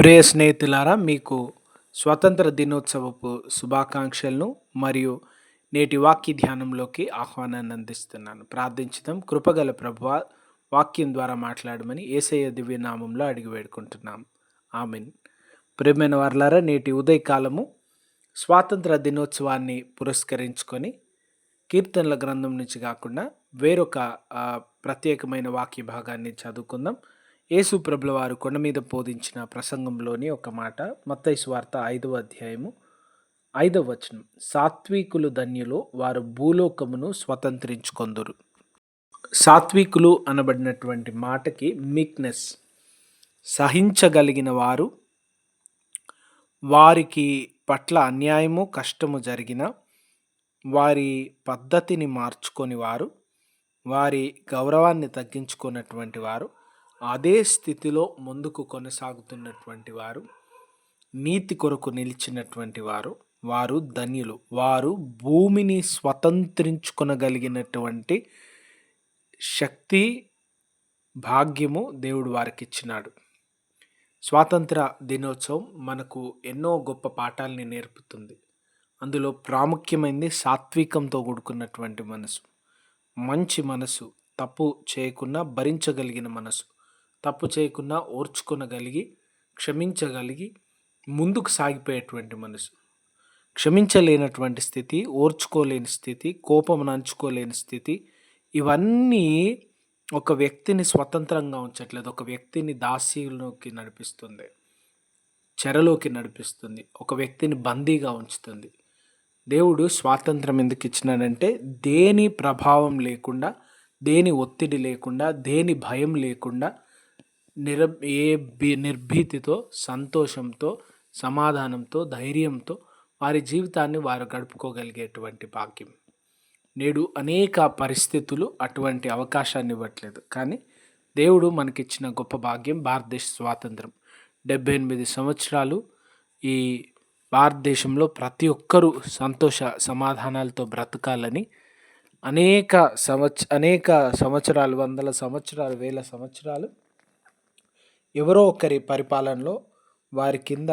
ప్రియ స్నేహితులారా మీకు స్వతంత్ర దినోత్సవపు శుభాకాంక్షలను మరియు నేటి వాక్య ధ్యానంలోకి ఆహ్వానాన్ని అందిస్తున్నాను. ప్రార్థించడం కృపగల ప్రభు వాక్యం ద్వారా మాట్లాడమని ఏసయ్య దివ్యనామంలో అడిగి వేడుకుంటున్నాం. ఆమెన్. ప్రియమైన వర్లారా నేటి ఉదయకాలము స్వాతంత్ర దినోత్సవాన్ని పురస్కరించుకొని కీర్తనల గ్రంథం నుంచి కాకుండా వేరొక ప్రత్యేకమైన వాక్య భాగాన్ని చదువుకుందాం. యేసు ప్రభుల వారు కొండ మీద బోధించిన ప్రసంగంలోని ఒక మాట మత్తయి వార్త ఐదవ అధ్యాయము ఐదవ వచనం. సాత్వికులు ధన్యులు వారు భూలోకమును స్వతంత్రించుకొందురు. సాత్వికులు అనబడినటువంటి మాటకి మీక్నెస్ సహించగలిగిన వారు వారికి పట్ల అన్యాయము కష్టము జరిగిన వారి పద్ధతిని మార్చుకొని వారు వారి గౌరవాన్ని తగ్గించుకున్నటువంటి వారు అదే స్థితిలో ముందుకు కొనసాగుతున్నటువంటి వారు నీతి కొరకు నిలిచినటువంటి వారు వారు ధన్యులు. వారు భూమిని స్వతంత్రించుకొనగలిగినటువంటి శక్తి భాగ్యము దేవుడు వారికి ఇచ్చినాడు స్వాతంత్ర దినోత్సవం మనకు ఎన్నో గొప్ప పాఠాలని నేర్పుతుంది. అందులో ప్రాముఖ్యమైనది సాత్వికంతో కూడుకున్నటువంటి మనసు. మంచి మనసు తప్పు చేయకుండా భరించగలిగిన మనసు. తప్పు చేయకుండా ఓర్చుకొనగలిగి క్షమించగలిగి ముందుకు సాగిపోయేటువంటి మనసు. క్షమించలేనటువంటి స్థితి ఓర్చుకోలేని స్థితి కోపం నంచుకోలేని స్థితి ఇవన్నీ ఒక వ్యక్తిని స్వతంత్రంగా ఉంచట్లేదు. ఒక వ్యక్తిని దాసీలోకి నడిపిస్తుంది. చెరలోకి నడిపిస్తుంది. ఒక వ్యక్తిని బందీగా ఉంచుతుంది. దేవుడు స్వాతంత్రం ఎందుకు ఇచ్చినాడంటే దేని ప్రభావం లేకుండా దేని ఒత్తిడి లేకుండా దేని భయం లేకుండా నిర ఏ బి నిర్భీతితో సంతోషంతో సమాధానంతో ధైర్యంతో వారి జీవితాన్ని వారు గడుపుకోగలిగేటువంటి భాగ్యం. నేడు అనేక పరిస్థితులు అటువంటి అవకాశాన్ని ఇవ్వట్లేదు. కానీ దేవుడు మనకిచ్చిన గొప్ప భాగ్యం భారతదేశ స్వాతంత్రం. డెబ్బై ఎనిమిది సంవత్సరాలు ఈ భారతదేశంలో ప్రతి ఒక్కరూ సంతోష సమాధానాలతో బ్రతకాలని అనేక సంవత్స అనేక సంవత్సరాలు వందల సంవత్సరాలు వేల సంవత్సరాలు ఎవరో ఒకరి పరిపాలనలో వారి కింద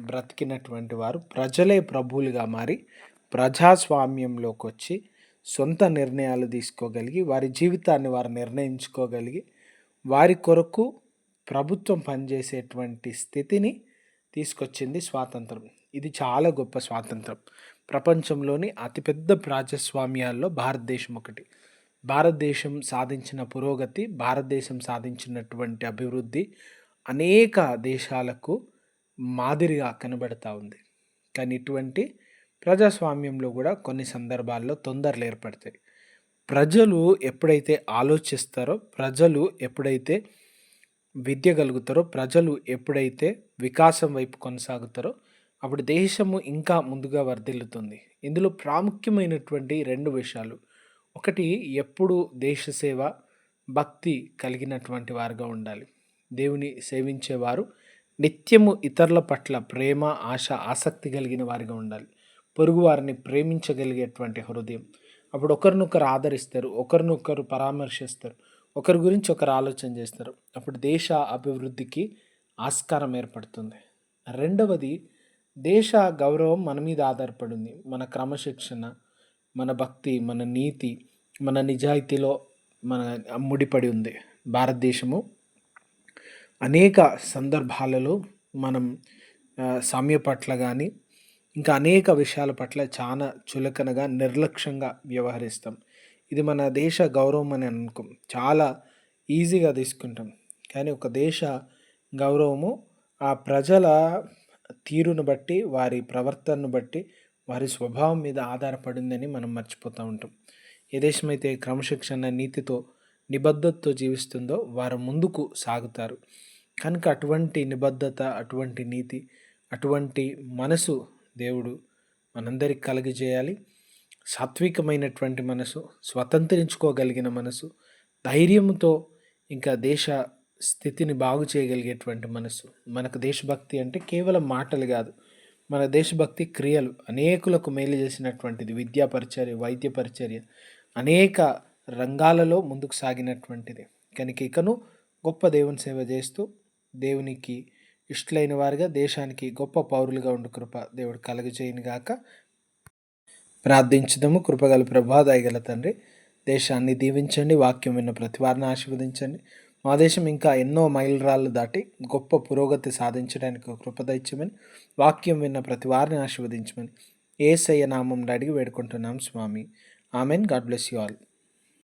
బ్రతికినటువంటి వారు ప్రజలే ప్రభువులుగా మారి ప్రజాస్వామ్యంలోకి వచ్చి సొంత నిర్ణయాలు తీసుకోగలిగి వారి జీవితాన్ని వారు నిర్ణయించుకోగలిగి వారి కొరకు ప్రభుత్వం పనిచేసేటువంటి స్థితిని తీసుకొచ్చింది స్వాతంత్రం. ఇది చాలా గొప్ప స్వాతంత్రం. ప్రపంచంలోని అతిపెద్ద ప్రజాస్వామ్యాల్లో భారతదేశం ఒకటి. భారతదేశం సాధించిన పురోగతి భారతదేశం సాధించినటువంటి అభివృద్ధి అనేక దేశాలకు మాదిరిగా కనబడతా ఉంది. కానీ ఇటువంటి ప్రజాస్వామ్యంలో కూడా కొన్ని సందర్భాల్లో తొందరలు ఏర్పడతాయి. ప్రజలు ఎప్పుడైతే ఆలోచిస్తారో ప్రజలు ఎప్పుడైతే విద్య కలుగుతారో ప్రజలు ఎప్పుడైతే వికాసం వైపు కొనసాగుతారో అప్పుడు దేశము ఇంకా ముందుగా వర్ధిల్లుతుంది. ఇందులో ప్రాముఖ్యమైనటువంటి రెండు విషయాలు. ఒకటి ఎప్పుడు దేశ సేవ భక్తి కలిగినటువంటి వారుగా ఉండాలి. దేవుని సేవించేవారు నిత్యము ఇతరుల పట్ల ప్రేమ ఆశ ఆసక్తి కలిగిన వారిగా ఉండాలి. పొరుగు వారిని ప్రేమించగలిగేటువంటి హృదయం. అప్పుడు ఒకరినొకరు ఆదరిస్తారు ఒకరినొకరు పరామర్శిస్తారు ఒకరి గురించి ఒకరు ఆలోచన చేస్తారు. అప్పుడు దేశ అభివృద్ధికి ఆస్కారం ఏర్పడుతుంది. రెండవది దేశ గౌరవం మన మీద ఆధారపడింది. మన క్రమశిక్షణ మన భక్తి మన నీతి మన నిజాయితీలో మన ముడిపడి ఉంది. భారతదేశము అనేక సందర్భాలలో మనం సామ్య సమయ పట్ల కానీ ఇంకా అనేక విషయాల పట్ల చాలా చులకనగా నిర్లక్ష్యంగా వ్యవహరిస్తాం. ఇది మన దేశ గౌరవం అని అనుకోం. చాలా ఈజీగా తీసుకుంటాం. కానీ ఒక దేశ గౌరవము ఆ ప్రజల తీరును బట్టి వారి ప్రవర్తనను బట్టి వారి స్వభావం మీద ఆధారపడిందని మనం మర్చిపోతూ ఉంటాం. ఏ దేశమైతే క్రమశిక్షణ నీతితో నిబద్ధతతో జీవిస్తుందో వారు ముందుకు సాగుతారు. కనుక అటువంటి నిబద్ధత అటువంటి నీతి అటువంటి మనసు దేవుడు మనందరికి కలుగజేయాలి. సాత్వికమైనటువంటి మనసు స్వతంత్రించుకోగలిగిన మనసు ధైర్యంతో ఇంకా దేశ స్థితిని బాగు చేయగలిగేటువంటి మనసు. మనకు దేశభక్తి అంటే కేవలం మాటలు కాదు. మన దేశభక్తి క్రియలు అనేకులకు మేలు చేసినటువంటిది విద్యా పరిచర్య వైద్య పరిచర్య అనేక రంగాలలో ముందుకు సాగినటువంటిది. కనుక ఇకను గొప్ప దేవుని సేవ చేస్తూ దేవునికి ఇష్టలైన వారిగా దేశానికి గొప్ప పౌరులుగా ఉండు కృప దేవుడు కలుగజేయను గాక. ప్రార్థించదము. కృపగల ప్రభా దయగల తండ్రి దేశాన్ని దీవించండి వాక్యం విన్న ప్రతి వారిని ఆశీర్వదించండి. మా దేశం ఇంకా ఎన్నో మైలురాళ్ళు దాటి గొప్ప పురోగతి సాధించడానికి కృప వాక్యం విన్న ప్రతి వారిని ఆశీర్వదించమని ఏసయ్య నామం అడిగి వేడుకుంటున్నాం స్వామి. Amen. God bless you all.